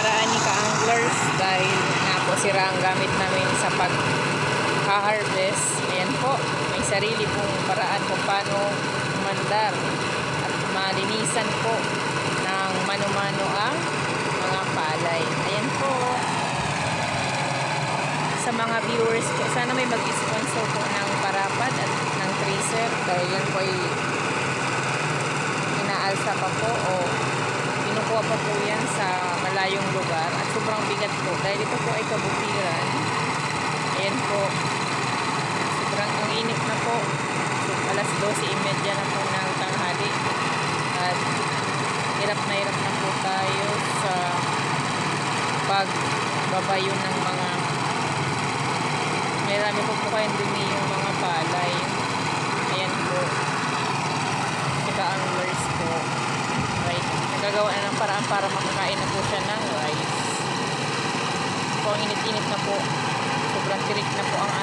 paraan ni ka-anglers dahil nga po sira ang gamit namin sa pag-harvest. Ayan po, may sarili pong paraan kung paano mandar at malinisan po ng mano-mano ang mga palay. Ayan po. Sa mga viewers po, sana may mag-sponsor po ng parapad at ng tracer dahil yan po ay at sobrang bigat po. Dahil ito po ay kabutiran. Ayan po. Sobrang ang init na po. So, alas 12.30 na po ng tanghali. At hirap na hirap na po tayo sa pagbabayo ng mga marami po po kayong dumi yung mga palay. Ayan po. Saka anglers po. Right. Nagagawa na ng paraan para makakain na po siya ng rice po ang init-init na po. Sobrang tirik na po ang